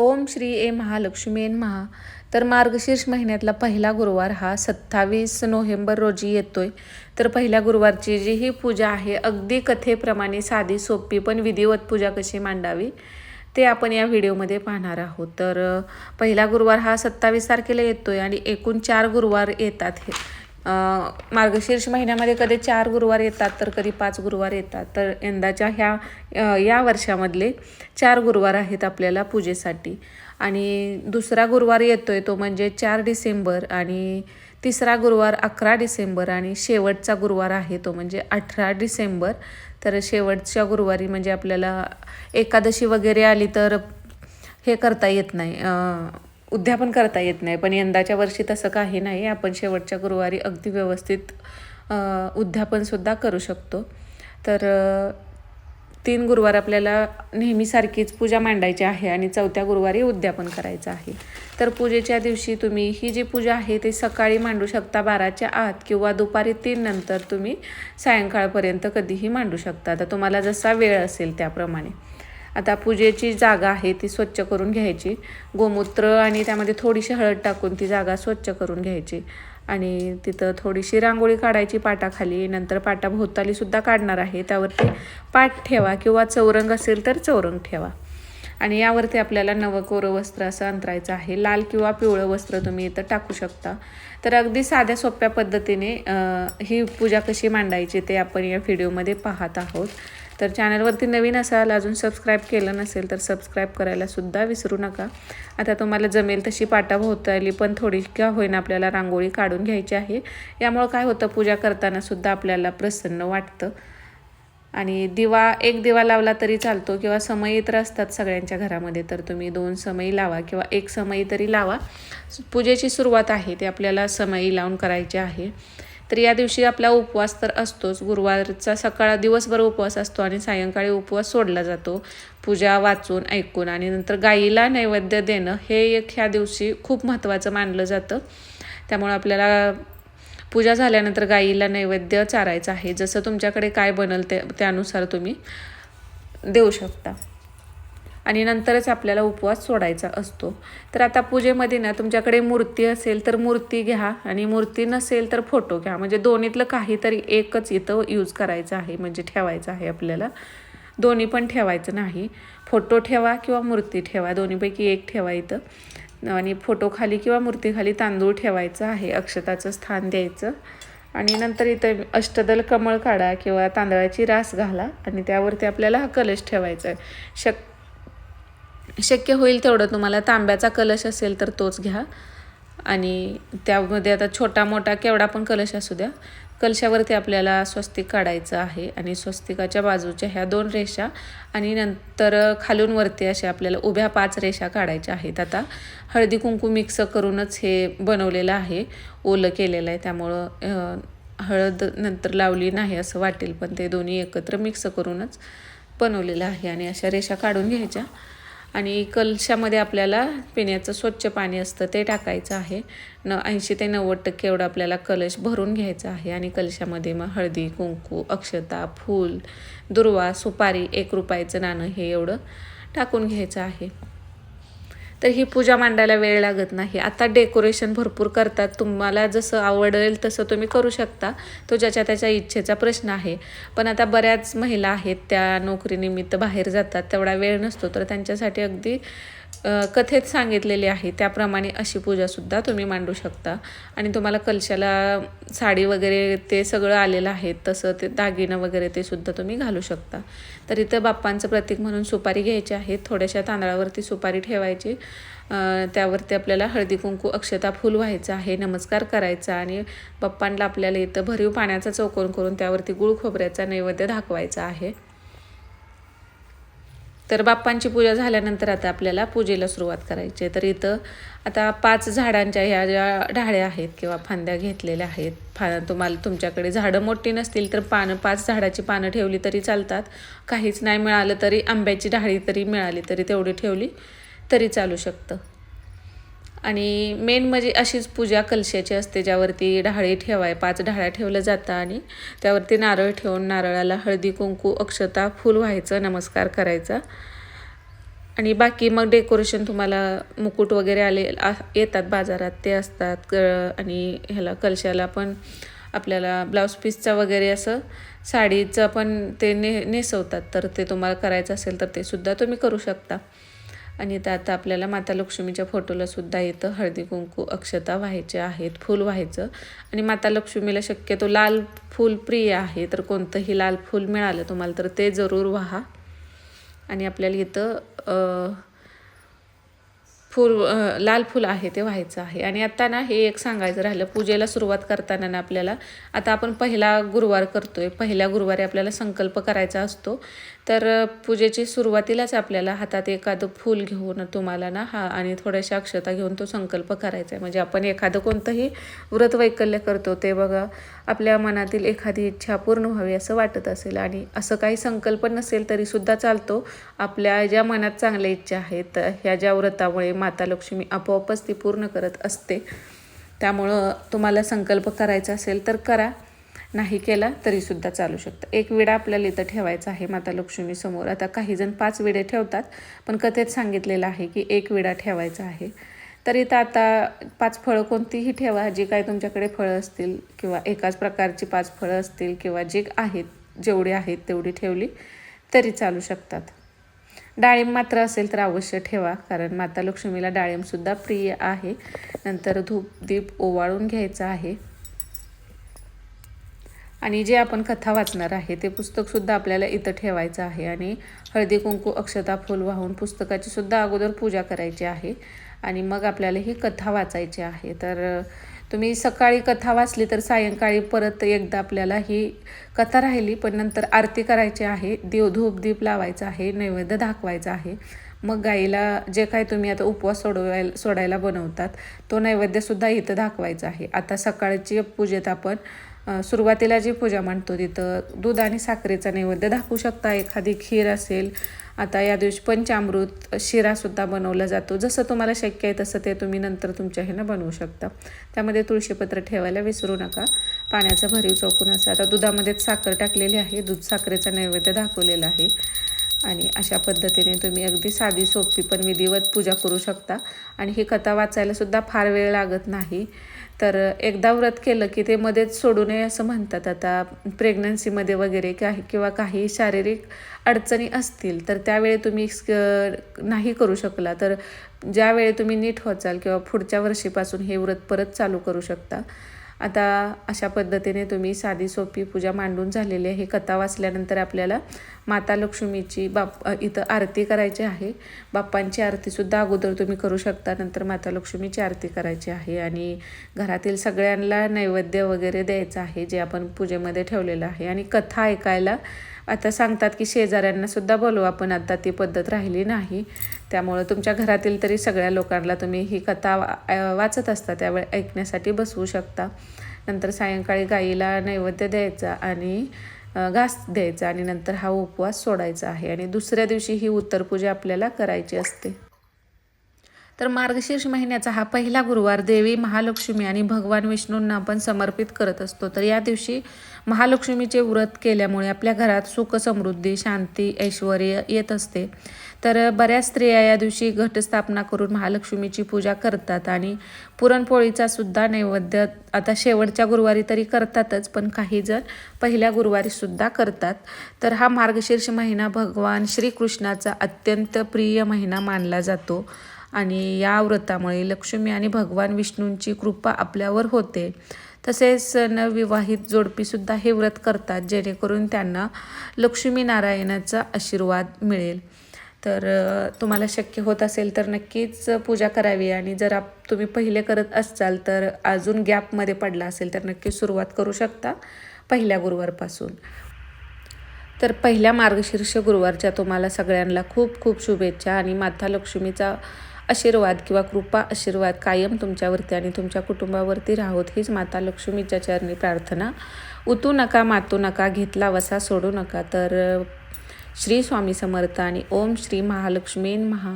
ओम श्री ए महालक्ष्मी महा तर मार्गशीर्ष महिन्यातला पहिला गुरुवार हा सत्तावीस नोव्हेंबर रोजी येतोय. तर पहिल्या गुरुवारची जी ही पूजा आहे अगदी कथेप्रमाणे साधी सोपी पण विधिवत पूजा कशी मांडावी ते आपण या व्हिडिओमध्ये पाहणार आहोत. तर पहिला गुरुवार हा सत्तावीस तारखेला येतोय आणि एकूण चार गुरुवार येतात हे. मार्गशीर्ष महिन्यामध्ये कधी चार गुरुवार येतात तर कधी पाच गुरुवार येतात. तर यंदाच्या ह्या या वर्षामधले चार गुरुवार आहेत आपल्याला पूजेसाठी. आणि दुसरा गुरुवार येतो आहे तो म्हणजे चार डिसेंबर आणि तिसरा गुरुवार अकरा डिसेंबर आणि शेवटचा गुरुवार आहे तो म्हणजे अठरा डिसेंबर. तर शेवटच्या गुरुवारी म्हणजे आपल्याला एकादशी वगैरे आली तर हे करता येत नाही. उद्यापन करता येत नाही. पण यंदाच्या वर्षी तसं काही नाही. आपण शेवटच्या गुरुवारी अगदी व्यवस्थित उद्यापनसुद्धा करू शकतो. तर तीन गुरुवार आपल्याला नेहमीसारखीच पूजा मांडायची आहे आणि चौथ्या गुरुवारी उद्यापन करायचं आहे. तर पूजेच्या दिवशी तुम्ही ही जी पूजा आहे ती सकाळी मांडू शकता बाराच्या आत किंवा दुपारी तीन नंतर तुम्ही सायंकाळपर्यंत कधीही मांडू शकता. तर तुम्हाला जसा वेळ असेल त्याप्रमाणे. आता पूजेची जागा आहे ती स्वच्छ करून घ्यायची. गोमूत्र आणि त्यामध्ये थोडीशी हळद टाकून ती जागा स्वच्छ करून घ्यायची. आणि तिथं थोडीशी रांगोळी काढायची पाटाखाली. नंतर पाटा भोवतालीसुद्धा काढणार आहे. त्यावरती पाट ठेवा किंवा चौरंग असेल तर चौरंग ठेवा. आणि यावरती आपल्याला नवकोरं वस्त्र असं अंतरायचं आहे. लाल किंवा पिवळं वस्त्र तुम्ही इथं टाकू शकता. तर अगदी साध्या सोप्या पद्धतीने ही पूजा कशी मांडायची ते आपण या व्हिडिओमध्ये पाहत आहोत. तर चॅनलवरती नवीन असाल अजून सबस्क्राईब केलं नसेल तर सबस्क्राईब करायलासुद्धा विसरू नका. आता तुम्हाला जमेल तशी पाटा भोवताली पण थोडी का होईना आपल्याला रांगोळी काढून घ्यायची आहे. यामुळं काय होतं पूजा करतानासुद्धा आपल्याला प्रसन्न वाटतं. आणि दिवा एक दिवा लावला तरी चालतो किंवा समयी तर असतात सगळ्यांच्या घरामध्ये तर तुम्ही दोन समयी लावा किंवा एक समयी तरी लावा. पूजेची सुरुवात आहे ती आपल्याला समयी लावून करायची आहे. तर या दिवशी आपला उपवास तर असतोच. गुरुवारचा सकाळ दिवसभर उपवास असतो आणि सायंकाळी उपवास सोडला जातो. पूजा वाचून ऐकून आणि नंतर गाईला नैवेद्य देणं हे एक ह्या दिवशी खूप महत्त्वाचं मानलं जातं. त्यामुळे आपल्याला पूजा झाल्यानंतर गाईला नैवेद्य चारायचं आहे. जसं तुमच्याकडे काय बनल ते त्यानुसार तुम्ही देऊ शकता. आणि नंतरच आपल्याला उपवास सोडायचा असतो. तर आता पूजेमध्ये ना तुमच्याकडे मूर्ती असेल तर मूर्ती घ्या आणि मूर्ती नसेल तर फोटो घ्या. म्हणजे दोन्हीतलं काहीतरी एकच इथं यूज करायचं आहे. म्हणजे ठेवायचं आहे आपल्याला. दोन्ही पण ठेवायचं नाही. फोटो ठेवा किंवा मूर्ती ठेवा. दोन्हीपैकी एक ठेवा इथं. आणि फोटो खाली किंवा मूर्तीखाली तांदूळ ठेवायचं आहे. अक्षताचं स्थान द्यायचं. आणि नंतर इथं अष्टदल कमळ काढा किंवा तांदळाची रास घाला. आणि त्यावरती आपल्याला हा कलश ठेवायचा आहे. शक शक्य होईल तेवढं तुम्हाला. तांब्याचा कलश असेल तर तोच घ्या. आणि त्यामध्ये आता छोटा मोठा केवढा पण कलश असू द्या. कलशावरती आपल्याला स्वस्तिक काढायचं आहे. आणि स्वस्तिकाच्या बाजूच्या ह्या दोन रेषा आणि नंतर खालून वरती अशा आपल्याला उभ्या पाच रेषा काढायच्या आहेत. आता हळदी कुंकू मिक्स करूनच हे बनवलेलं आहे. ओलं केलेलं आहे. त्यामुळं हळद नंतर लावली नाही असं वाटेल पण ते दोन्ही एकत्र मिक्स करूनच बनवलेलं आहे. आणि अशा रेषा काढून घ्यायच्या. आणि कलशामध्ये आपल्याला पिण्याचं स्वच्छ पाणी असतं ते टाकायचं आहे. न ऐंशी ते नव्वद टक्के एवढं आपल्याला कलश भरून घ्यायचा आहे आणि कलशामध्ये मग हळदी कुंकू अक्षता फूल दुर्वा सुपारी एक रुपयाचं नाणं हे एवढं टाकून घ्यायचं आहे. तर ही पूजा मांडायला वेळ लागत नाही. आता डेकोरेशन भरपूर करतात. तुम्हाला जसं आवडेल तसं तुम्ही करू शकता. तो ज्याच्या त्याच्या इच्छेचा प्रश्न आहे. पण आता बऱ्याच महिला आहेत त्या नोकरीनिमित्त बाहेर जातात. तेवढा वेळ नसतो. तर त्यांच्यासाठी अगदी कथेत सांगितलेली आहे. त्याप्रमाणे अशी पूजासुद्धा तुम्ही मांडू शकता. आणि तुम्हाला कलशाला साडी वगैरे ते सगळं आलेलं आहे. तसं ते दागिनं वगैरे ते सुद्धा तुम्ही घालू शकता. तर इथं बाप्पांचं प्रतीक म्हणून सुपारी घ्यायची आहे. थोड्याशा तांदळावरती सुपारी ठेवायची. त्यावरती आपल्याला हळदी कुंकू अक्षता फुल व्हायचं आहे नमस्कार करायचा आणि बाप्पांना आपल्याला इथं भरीव पाण्याचा चौकोन करून त्यावरती गुळ खोबऱ्याचा नैवेद्य दाखवायचा आहे. तर बाप्पांची पूजा झाल्यानंतर आता आपल्याला पूजेला सुरुवात करायची आहे. तर इथं आता पाच झाडांच्या ह्या ज्या ढाळ्या आहेत किंवा फांद्या घेतलेल्या आहेत फा तुम्हाला तुमच्याकडे झाडं मोठी नसतील तर पानं पाच झाडाची पानं ठेवली तरी चालतात. काहीच नाही मिळालं तरी आंब्याची ढाळी तरी मिळाली तरी तेवढी ठेवली. तरी चालू शकतं. आणि मेन म्हणजे अशीच पूजा कलशाची असते ज्यावरती ढाळी ठेवाय पाच ढाळ्या ठेवलं जातं आणि त्यावरती नारळ ठेवून नारळाला हळदी कुंकू अक्षता फूल व्हायचं नमस्कार करायचा. आणि बाकी मग डेकोरेशन तुम्हाला मुकुट वगैरे आले येतात बाजारात ते असतात आणि ह्याला कलशाला पण आपल्याला ब्लाऊज पीसचा वगैरे असं साडीचं पण ते ने नेसवतात. तर ते तुम्हाला करायचं असेल तर ते सुद्धा तुम्ही करू शकता. आणि तर आता आपल्याला माता लक्ष्मीच्या फोटोला सुद्धा येतं हळदी कुंकू अक्षता व्हायचे आहेत फूल व्हायचं. आणि माता लक्ष्मीला शक्यतो लाल फूल प्रिय आहे तर कोणतंही लाल फूल मिळालं तुम्हाला तर ते जरूर व्हा. आणि आपल्याला इथं फूल लाल फूल आहे ते व्हायचं आहे. आणि आता ना हे एक सांगायचं राहिलं पूजेला सुरुवात करताना ना आपल्याला आता आपण पहिला गुरुवार करतोय. पहिल्या गुरुवारी आपल्याला संकल्प करायचा असतो. तर पूजेची सुरुवातीलाच आपल्याला हातात एखादं फूल घेऊन तुम्हाला ना हा आणि थोड्याशा अक्षता घेऊन तो संकल्प करायचा आहे. म्हणजे आपण एखादं कोणतंही व्रत वैकल्य करतो ते बघा आपल्या मनातील एखादी इच्छा पूर्ण व्हावी असं वाटत असेल. आणि असं काही संकल्प नसेल तरीसुद्धा चालतो. आपल्या ज्या मनात चांगल्या इच्छा आहेत ह्या ज्या व्रतामुळे माता लक्ष्मी आपोआपच ती पूर्ण करत असते. त्यामुळं तुम्हाला संकल्प करायचा असेल तर करा. नाही केला तरीसुद्धा चालू शकतं. एक विडा आपल्याला इथं ठेवायचा आहे माता लक्ष्मीसमोर आता काही जण पाच विडे ठेवतात पण कथेत सांगितलेलं आहे की एक विडा ठेवायचा आहे. तर इथं आता पाच फळं कोणतीही ठेवा जी काय तुमच्याकडे फळं असतील किंवा एकाच प्रकारची पाच फळं असतील किंवा जे आहेत जेवढी आहेत तेवढी ठेवली तरी चालू शकतात. डाळिंब मात्र असेल तर अवश्य ठेवा कारण माता लक्ष्मीला डाळिंबसुद्धा प्रिय आहे. नंतर धूप दीप ओवाळून घ्यायचा आहे. आणि जे आपण कथा वाचणार आहे ते पुस्तकसुद्धा आपल्याला इथं ठेवायचं आहे. आणि हळदी कुंकू अक्षता फुल वाहून पुस्तकाची सुद्धा अगोदर पूजा करायची आहे. आणि मग आपल्याला ही कथा वाचायची आहे. तर तुम्ही सकाळी कथा वाचली तर सायंकाळी परत एकदा आपल्याला ही कथा राहिली पण नंतर आरती करायची आहे देव धूप दीप लावायचा आहे नैवेद्य दाखवायचा आहे. मग गाईला जे काय तुम्ही आता उपवास सोडवायला सोडायला बनवतात तो नैवेद्यसुद्धा इथं दाखवायचा आहे. आता सकाळची पूजेत आपण सुरुवातीला जी पूजा मांडतो तिथं दूध आणि साखरेचा नैवेद्य दाखवू शकता. एखादी खीर असेल आता या दिवशी पंचामृत शिरासुद्धा बनवला जातो. जसं तुम्हाला शक्य आहे तसं ते तुम्ही नंतर तुमच्या ह्यानं बनवू शकता. त्यामध्ये तुळशीपत्र ठेवायला विसरू नका. पाण्याचा भरीव चौकून असं. आता दुधामध्येच साखर टाकलेली आहे. दूध साखरेचा नैवेद्य दाखवलेला आहे. आणि अशा पद्धतीने तुम्ही अगदी साधी सोपी पण विधिवत पूजा करू शकता. आणि ही कथा वाचायलासुद्धा फार वेळ लागत नाही. तर एकदा व्रत केलं की ते मध्येच सोडू नये असं म्हणतात. आता प्रेग्नन्सीमध्ये वगैरे काही किंवा काही शारीरिक अडचणी असतील तर त्यावेळी तुम्ही नाही करू शकला. तर ज्यावेळी तुम्ही नीट होचाल किंवा पुढच्या वर्षीपासून हे व्रत परत चालू करू शकता. आता अशा पद्धतीने तुम्ही साधी सोपी पूजा मांडून झालेली आहे. कथा वाचल्यानंतर आपल्याला माता लक्ष्मीची बाप इथं आरती करायची आहे. बाप्पांची आरतीसुद्धा अगोदर तुम्ही करू शकता. नंतर माता लक्ष्मीची आरती करायची आहे आणि घरातील सगळ्यांना नैवेद्य वगैरे द्यायचं आहे जे आपण पूजेमध्ये ठेवलेलं आहे. आणि कथा ऐकायला आता सांगतात की शेजाऱ्यांना सुद्धा बोलवा पण आता ती पद्धत राहिली नाही. त्यामुळं तुमच्या घरातील तरी सगळ्या लोकांना तुम्ही ही कथा वाचत असता त्यावेळी ऐकण्यासाठी बसवू शकता. नंतर सायंकाळी गाईला नैवेद्य द्यायचा आणि घास द्यायचा आणि नंतर हा उपवास सोडायचा आहे. आणि दुसऱ्या दिवशी ही उत्तरपूजा आपल्याला करायची असते. तर मार्गशीर्ष महिन्याचा हा पहिला गुरुवार देवी महालक्ष्मी आणि भगवान विष्णूंना आपण समर्पित करत असतो. तर या दिवशी महालक्ष्मीचे व्रत केल्यामुळे आपल्या घरात सुख समृद्धी शांती ऐश्वर येत असते. तर बऱ्याच स्त्रिया या दिवशी घटस्थापना करून महालक्ष्मीची पूजा करतात आणि पुरणपोळीचा सुद्धा नैवेद्य आता शेवटच्या गुरुवारी तरी करतातच पण काही जण पहिल्या गुरुवारी सुद्धा करतात. तर हा मार्गशीर्ष महिना भगवान श्रीकृष्णाचा अत्यंत प्रिय महिना मानला जातो. आणि या व्रतामुळे लक्ष्मी आणि भगवान विष्णूंची कृपा आपल्यावर होते. तसेच नवविवाहित जोडपीसुद्धा हे व्रत करतात जेणेकरून त्यांना लक्ष्मीनारायणाचा आशीर्वाद मिळेल. तर तुम्हाला शक्य होत असेल तर नक्कीच पूजा करावी आणि जर आप तुम्ही पहिले करत असाल तर अजून गॅपमध्ये पडला असेल तर नक्की सुरुवात करू शकता पहिल्या गुरुवारपासून. तर पहिल्या मार्गशीर्ष गुरुवारच्या तुम्हाला सगळ्यांना खूप खूप शुभेच्छा आणि माता लक्ष्मीचा आशीर्वाद किंवा कृपा आशीर्वाद कायम तुमच्यावरती आणि तुमच्या कुटुंबावरती राहोत हीच माता लक्ष्मीच्या चरणी प्रार्थना. उतू नका मातू नका घेतला वसा सोडू नका. तर श्री स्वामी समर्थ आणि ओम श्री महालक्ष्मीन महा.